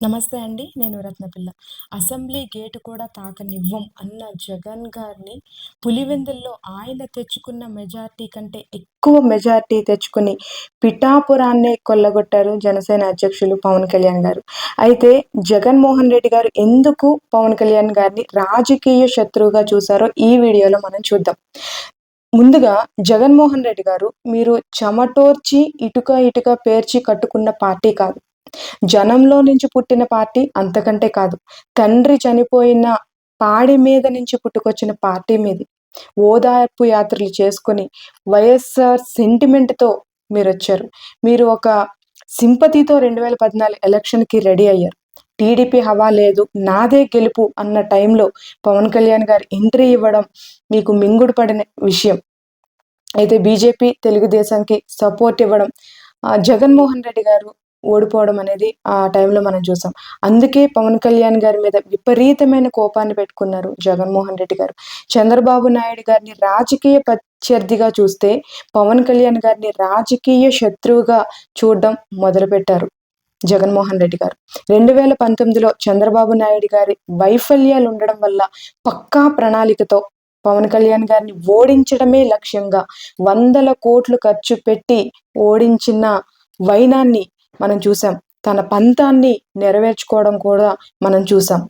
నమస్తే అండి నేను రత్నపిల్ల. అసెంబ్లీ గేటు కూడా తాకనివ్వం అన్న జగన్ గారిని పులివెందుల్లో ఆయన తెచ్చుకున్న మెజార్టీ కంటే ఎక్కువ మెజార్టీ తెచ్చుకుని పిఠాపురాన్నే కొల్లగొట్టారు జనసేన అధ్యక్షులు పవన్ కళ్యాణ్ గారు. అయితే జగన్మోహన్ రెడ్డి గారు ఎందుకు పవన్ కళ్యాణ్ గారిని రాజకీయ శత్రువుగా చూశారో ఈ వీడియోలో మనం చూద్దాం. ముందుగా జగన్మోహన్ రెడ్డి గారు మీరు చెమటోర్చి ఇటుక ఇటుక పేర్చి కట్టుకున్న పార్టీ కాదు. జనంలో నుంచి పుట్టిన పార్టీ అంతకంటే కాదు. తండ్రి చనిపోయిన పాడి మీద నుంచి పుట్టుకొచ్చిన పార్టీ మీది. ఓదార్పు యాత్రలు చేసుకొని వైఎస్ఆర్ సెంటిమెంట్తో మీరు వచ్చారు మీరు ఒక సింపతితో రెండు వేల పద్నాలుగు ఎలక్షన్కి రెడీ అయ్యారు. టీడీపీ హవా లేదు నాదే గెలుపు అన్న టైంలో పవన్ కళ్యాణ్ గారు ఎంట్రీ ఇవ్వడం మీకు మింగుడు పడిన విషయం. అయితే బీజేపీ తెలుగుదేశంకి సపోర్ట్ ఇవ్వడం జగన్మోహన్ రెడ్డి గారు ఓడిపోవడం అనేది ఆ టైంలో మనం చూసాం. అందుకే పవన్ కళ్యాణ్ గారి మీద విపరీతమైన కోపాన్ని పెట్టుకున్నారు జగన్మోహన్ రెడ్డి గారు. చంద్రబాబు నాయుడు గారిని రాజకీయ ప్రత్యర్థిగా చూస్తే పవన్ కళ్యాణ్ గారిని రాజకీయ శత్రువుగా చూడడం మొదలుపెట్టారు జగన్మోహన్ రెడ్డి గారు. రెండు వేల పంతొమ్మిదిలో చంద్రబాబు నాయుడు గారి వైఫల్యాలు ఉండడం వల్ల పక్కా ప్రణాళికతో పవన్ కళ్యాణ్ గారిని ఓడించడమే లక్ష్యంగా వందల కోట్లు ఖర్చు పెట్టి ఓడించిన వైనాన్ని మనం చూసాం. తన పంతాన్ని నెరవేర్చుకోవడం కూడా మనం చూసాం.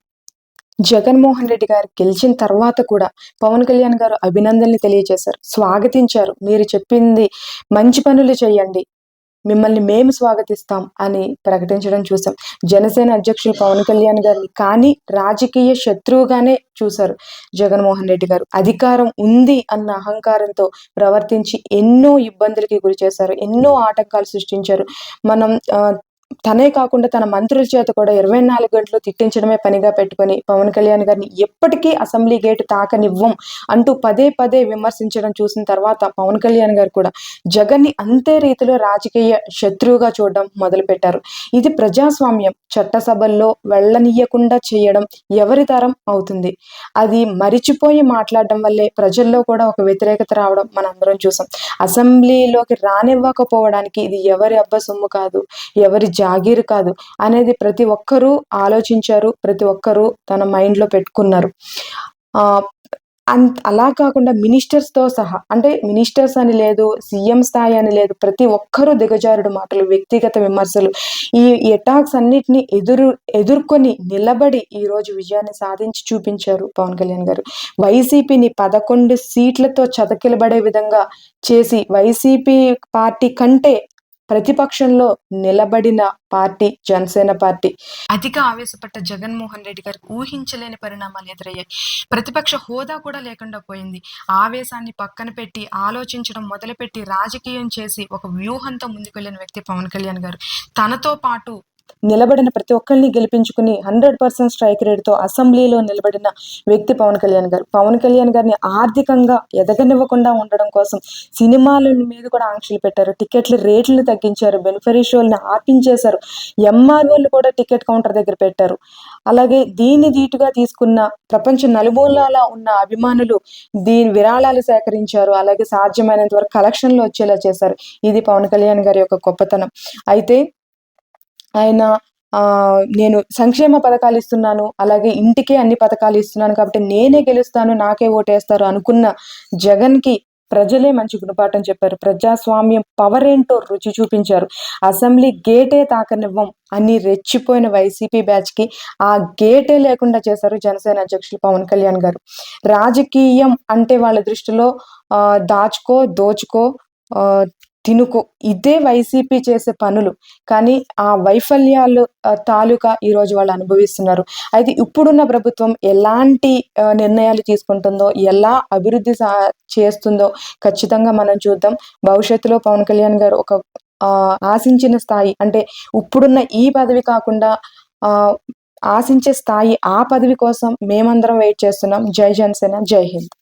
జగన్మోహన్ రెడ్డి గారు గెలిచిన తర్వాత కూడా పవన్ కళ్యాణ్ గారు అభినందనలు తెలియజేశారు. స్వాగతించారు. మీరు చెప్పింది మంచి పనులు చేయండి. మిమ్మల్ని మేము స్వాగతిస్తాం అని ప్రకటించడం చూసాం. జనసేన అధ్యక్షులు పవన్ కళ్యాణ్ గారిని కానీ రాజకీయ శత్రువుగానే చూశారు జగన్మోహన్ రెడ్డి గారు. అధికారం ఉంది అన్న అహంకారంతో ప్రవర్తించి ఎన్నో ఇబ్బందులకి గురి చేశారు ఎన్నో ఆటంకాలు సృష్టించారు. మనం తనే కాకుండా తన మంత్రుల చేత కూడా ఇరవై నాలుగు గంటలు తిట్టించడమే పనిగా పెట్టుకుని పవన్ కళ్యాణ్ గారిని ఎప్పటికీ అసెంబ్లీ గేటు తాకనివ్వం అంటూ పదే పదే విమర్శించడం చూసిన తర్వాత పవన్ కళ్యాణ్ గారు కూడా జగన్ని అంతే రీతిలో రాజకీయ శత్రువుగా చూడడం మొదలుపెట్టారు. ఇది ప్రజాస్వామ్యం. చట్టసభల్లో వెళ్ళనీయకుండా చేయడం ఎవరి తరం అవుతుంది. అది మరిచిపోయి మాట్లాడడం వల్లే ప్రజల్లో కూడా ఒక వ్యతిరేకత రావడం మనందరం చూసాం. అసెంబ్లీలోకి రానివ్వకపోవడానికి ఇది ఎవరి అబ్బ సొమ్ము కాదు. ఎవరి జాగీరు కాదు. అనేది ప్రతి ఒక్కరూ ఆలోచించారు ప్రతి ఒక్కరూ తన మైండ్లో పెట్టుకున్నారు. అంత అలా కాకుండా మినిస్టర్స్తో సహా అంటే మినిస్టర్స్ అని లేదు సీఎం స్థాయి అని లేదు ప్రతి ఒక్కరూ దిగజారుడు మాటలు వ్యక్తిగత విమర్శలు. ఈ ఎటాక్స్ అన్నిటిని ఎదురు ఎదుర్కొని నిలబడి ఈరోజు విజయాన్ని సాధించి చూపించారు పవన్ కళ్యాణ్ గారు. వైసీపీని పదకొండు సీట్లతో చతకిలబడే విధంగా చేసి వైసీపీ పార్టీ కంటే ప్రతిపక్షంలో నిలబడిన పార్టీ జనసేన పార్టీ. అధిక ఆవేశపడ్డ జగన్మోహన్ రెడ్డి గారికి ఊహించలేని పరిణామాలు ఎదురయ్యాయి. ప్రతిపక్ష హోదా కూడా లేకుండా పోయింది. ఆవేశాన్ని పక్కన పెట్టి ఆలోచించడం మొదలుపెట్టి రాజకీయం చేసి ఒక వ్యూహంతో ముందుకెళ్ళిన వ్యక్తి పవన్ కళ్యాణ్ గారు. తనతో పాటు నిలబడిన ప్రతి ఒక్కరిని గెలిపించుకుని హండ్రెడ్ పర్సెంట్ స్ట్రైక్ రేట్తో అసెంబ్లీలో నిలబడిన వ్యక్తి పవన్ కళ్యాణ్ గారు. పవన్ కళ్యాణ్ గారిని ఆర్థికంగా ఎదగనివ్వకుండా ఉండడం కోసం సినిమాల మీద కూడా ఆంక్షలు పెట్టారు. టికెట్ల రేట్లను తగ్గించారు. బెనిఫరీ షోల్ని ఆపించేశారు ఎంఆర్ఓలు కూడా టికెట్ కౌంటర్ దగ్గర పెట్టారు. అలాగే దీన్ని ధీటుగా తీసుకున్న ప్రపంచ నలుమూలలా ఉన్న అభిమానులు దీని విరాళాలు సేకరించారు. అలాగే సాధ్యమైనంత వరకు కలెక్షన్లు వచ్చేలా చేశారు. ఇది పవన్ కళ్యాణ్ గారి యొక్క గొప్పతనం. అయితే ఆయన నేను సంక్షేమ పథకాలు ఇస్తున్నాను అలాగే ఇంటికే అన్ని పథకాలు ఇస్తున్నాను కాబట్టి నేనే గెలుస్తాను నాకే ఓటేస్తారు అనుకున్న జగన్కి ప్రజలే మంచి గుణపాఠం చెప్పారు. ప్రజాస్వామ్యం పవర్ ఏంటో రుచి చూపించారు. అసెంబ్లీ గేటే తాకనివ్వం అని రెచ్చిపోయిన వైసీపీ బ్యాచ్కి ఆ గేటే లేకుండా చేశారు జనసేన అధ్యక్షులు పవన్ కళ్యాణ్ గారు. రాజకీయం అంటే వాళ్ళ దృష్టిలో దాచుకో దోచుకో తినుకు. ఇదే వైసీపీ చేసే పనులు. కానీ ఆ వైఫల్యాలు తాలూకా ఈరోజు వాళ్ళు అనుభవిస్తున్నారు. అయితే ఇప్పుడున్న ప్రభుత్వం ఎలాంటి నిర్ణయాలు తీసుకుంటుందో ఎలా అభివృద్ధి చేస్తుందో ఖచ్చితంగా మనం చూద్దాం. భవిష్యత్తులో పవన్ కళ్యాణ్ గారు ఒక ఆశించిన స్థాయి అంటే ఇప్పుడున్న ఈ పదవి కాకుండా ఆశించే స్థాయి ఆ పదవి కోసం మేమందరం వెయిట్ చేస్తున్నాం. జై జనసేన జై హింద్.